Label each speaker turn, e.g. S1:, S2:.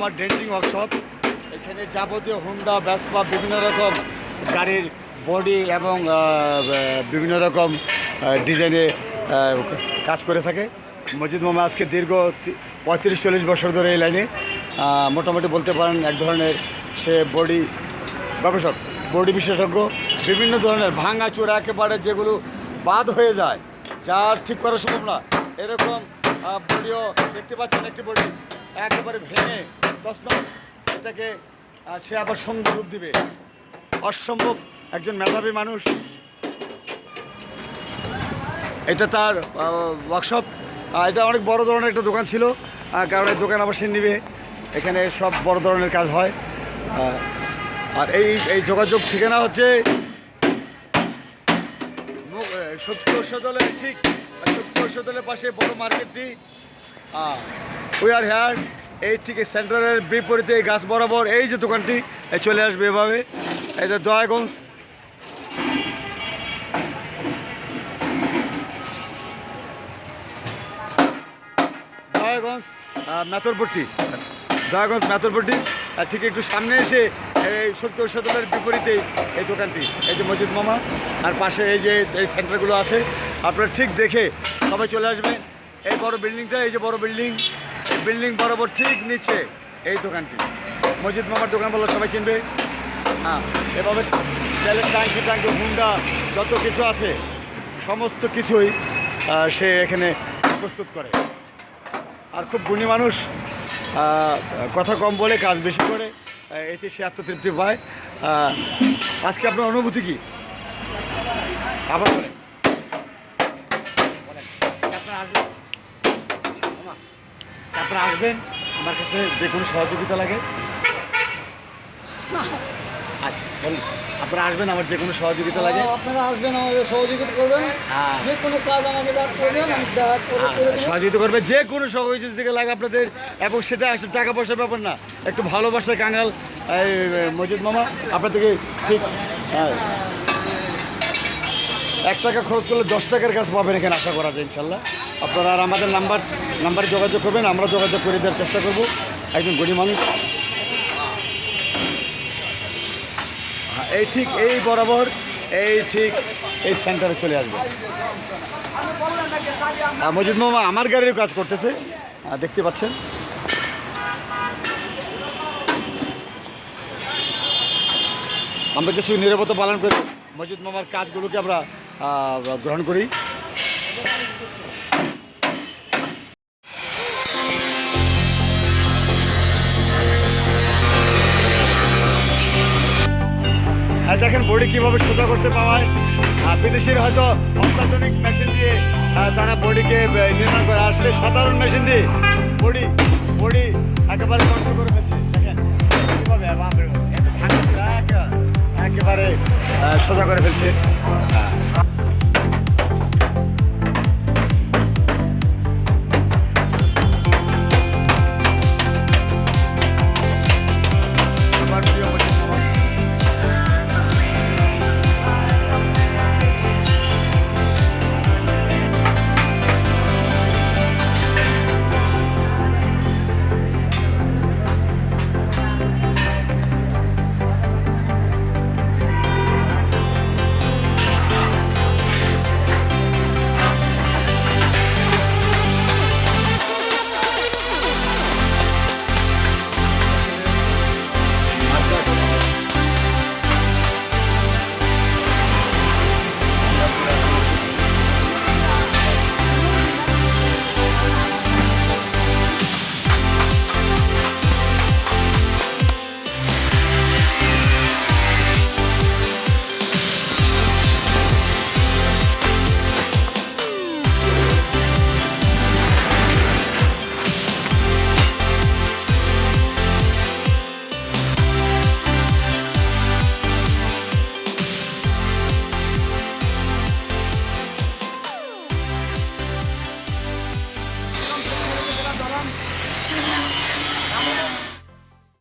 S1: Workshop এখানে যাবতীয় Honda ব্যাসপা বিভিন্ন রকম গাড়ির বডি এবং বিভিন্ন রকম ডিজাইনে কাজ করে থাকে। মজিদ মামা আজকে দীর্ঘ পঁয়ত্রিশ, চল্লিশ বছর ধরে এই লাইনে। মোটামুটি বলতে পারেন এক ধরনের সে বডি গবেষক বডি বিশেষজ্ঞ, বিভিন্ন ধরনের ভাঙা চোরা একেবারে যেগুলো বাদ হয়ে যায়, যা ঠিক করা সম্ভব না। এরকম বডিও দেখতে পাচ্ছেন একটি বডি একেবারে ভেঙে তসনস এটাকে সে আবার সুন্দর রূপ দিবে। অসম্ভব একজন মেধাবী মানুষ। এটা তার ওয়ার্কশপ এটা অনেক বড় ধরনের একটা দোকান ছিল। কারণ এই দোকান আবার সে নিবে। এখানে সব বড় ধরনের কাজ হয়। আর এই এই যোগাযোগ ঠিকানা হচ্ছে শক্তি ঔষধালয় ঠিক শক্তি ঔষধালয়ের পাশে বড় মার্কেটটি। উই আর হেয়ার এই ঠিক সেন্টারের বিপরীতে গাছ বরাবর এই যে দোকানটি চলে আসবে এভাবে। এই যে দয়াগঞ্জ। দয়াগঞ্জ আহ, মেথরপট্টি দয়াগঞ্জ মেথরপট্টি আর ঠিক একটু সামনে এসে এই সত্য ঔষধালয়ের বিপরীতে এই দোকানটি এই যে মসজিদ মামা। আর পাশে এই যে এই সেন্টারগুলো আছে। আপনারা ঠিক দেখে সবাই চলে আসবেন। এই বড় বিল্ডিংটা এই যে বড় বিল্ডিং বিল্ডিং বরাবর ঠিক নিচে এই দোকানটি। মসজিদ মামার দোকান বলে সবাই চিনবে? হ্যাঁ এভাবে তেলের ট্যাঙ্কি ট্যাঙ্কি, হুন্ডা, যত কিছু আছে, সমস্ত কিছুই সে এখানে প্রস্তুত করে। আর খুব গুণী মানুষ কথা কম বলে, কাজ বেশি করে এতে সে আত্মতৃপ্তি পায়। আজকে আপনার অনুভূতি কি? আবার। আপনারা আপনারা আসবেন আমার কাছে যে কোনো সহযোগিতা লাগে। আচ্ছা বলুন আপনারা আসবেন আমার যে কোনো সহযোগিতা লাগে।
S2: আপনারা আসবেন আমাদের সহযোগিতা করবেন।
S1: হ্যাঁ।
S2: যে কোনো কাজ আমাকে দাঁড় করবেন আমি দাঁড় করে করে
S1: সহযোগিতা করবে যে কোনো সহযোগিতা লাগে আপনাদের এবং সেটা আসলে টাকা পয়সার ব্যাপার না। একটু ভালোবাসার কাঙ্গাল এই, মজিদ মামা আপনাদেরকে ঠিক হ্যাঁ। এক টাকা খরচ করলে দশ টাকার কাজ পাবেন এখানে আশা করা যায় ইনশাল্লাহ। আপনারা আর আমাদের নাম্বার নাম্বারে যোগাযোগ করবেন আমরা যোগাযোগ করে দেওয়ার চেষ্টা করব। একজন গরিব মানুষ। হ্যাঁ, এই ঠিক এই বরাবর এই ঠিক এই সেন্টারে চলে আসবে। আহ, মজিদ মামা আমার গাড়ির কাজ করতেছে। দেখতে পাচ্ছেন। আমরা কিছু নিরাপত্তা পালন করি মজিদ মামার কাজগুলোকে আমরা গ্রহণ করি। আর দেখেন বডি কীভাবে সোজা করতে পাওয়ায় বিদেশির হয়তো অত্যাধুনিক মেশিন দিয়ে তারা বডিকে নির্মাণ করে। আসলে সাধারণ মেশিন দিয়ে বডি বডি একেবারে কন্ট্রোল করে ফেলছে। দেখেন, কীভাবে একেবারে সোজা করে ফেলছে।